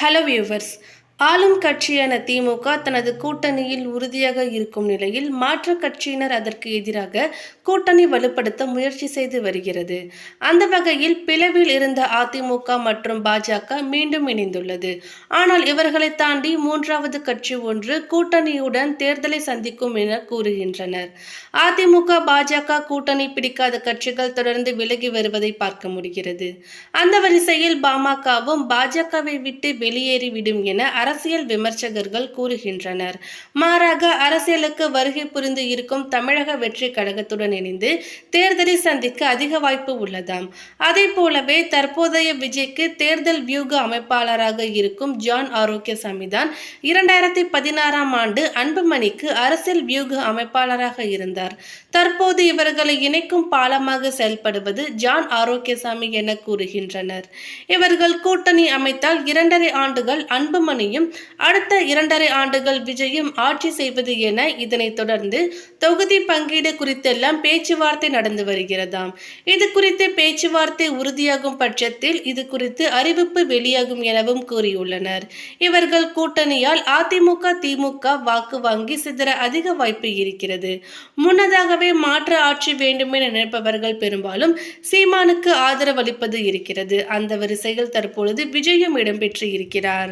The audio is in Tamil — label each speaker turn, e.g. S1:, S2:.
S1: ஹலோ வியூவர்ஸ் ஆளும் கட்சியான திமுக தனது கூட்டணியில் உறுதியாக இருக்கும் நிலையில் மாற்றுக் கட்சியினர் அதற்கு எதிராக கூட்டணி வலுப்படுத்த முயற்சி செய்து வருகிறது. அந்த வகையில் பிளவில் இருந்த அதிமுக மற்றும் பாஜக மீண்டும் இணைந்துள்ளது. ஆனால் இவர்களை தாண்டி மூன்றாவது கட்சி ஒன்று கூட்டணியுடன் தேர்தலை சந்திக்கும் என கூறுகின்றனர். அதிமுக பாஜக கூட்டணி பிடிக்காத கட்சிகள் தொடர்ந்து விலகி வருவதை பார்க்க முடிகிறது. அந்த வரிசையில் பாமகவும் பாஜகவை விட்டு வெளியேறிவிடும் என அரசியல் விமர்சகர்கள் கூறுகின்றனர். மாறாக அரசியலுக்கு வருகை புரிந்து இருக்கும் தமிழக வெற்றி கழகத்துடன் இணைந்து தேர்தலை சந்திக்க அதிக வாய்ப்பு உள்ளதாம் அதே போலவே தற்போதைய விஜய்க்கு தேர்தல் வியூக அமைப்பாளராக இருக்கும் ஜான் ஆரோக்கியசாமி தான் இரண்டாயிரத்தி பதினாறாம் ஆண்டு அன்புமணிக்கு அரசியல் வியூக அமைப்பாளராக இருந்தார். தற்போது இவர்களை இணைக்கும் பாலமாக செயல்படுவது ஜான் ஆரோக்கியசாமி என கூறுகின்றனர். இவர்கள் கூட்டணி அமைத்தால் இரண்டரை ஆண்டுகள் அன்புமணியும் அடுத்த இரண்டரை ஆண்டுகள் விஜயும் ஆட்சி செய்வது என இதனைத் தொடர்ந்து தொகுதி பங்கீடு குறித்தெல்லாம் பேச்சுவார்த்தை நடந்து வருகிறதாம். இது குறித்து பேச்சுவார்த்தை உறுதியாகும் பட்சத்தில் இது குறித்து அறிவிப்பு வெளியாகும் எனவும் கூறியுள்ளனர். இவர்கள் கூட்டணியால் அதிமுக திமுக வாக்கு வாங்கி சிதற அதிக வாய்ப்பு இருக்கிறது. முன்னதாகவே மாற்று ஆட்சி வேண்டுமென நினைப்பவர்கள் பெரும்பாலும் சீமானுக்கு ஆதரவளிப்பது இருக்கிறது. அந்த வரிசையில் தற்பொழுது விஜயம் இடம்பெற்று இருக்கிறார்.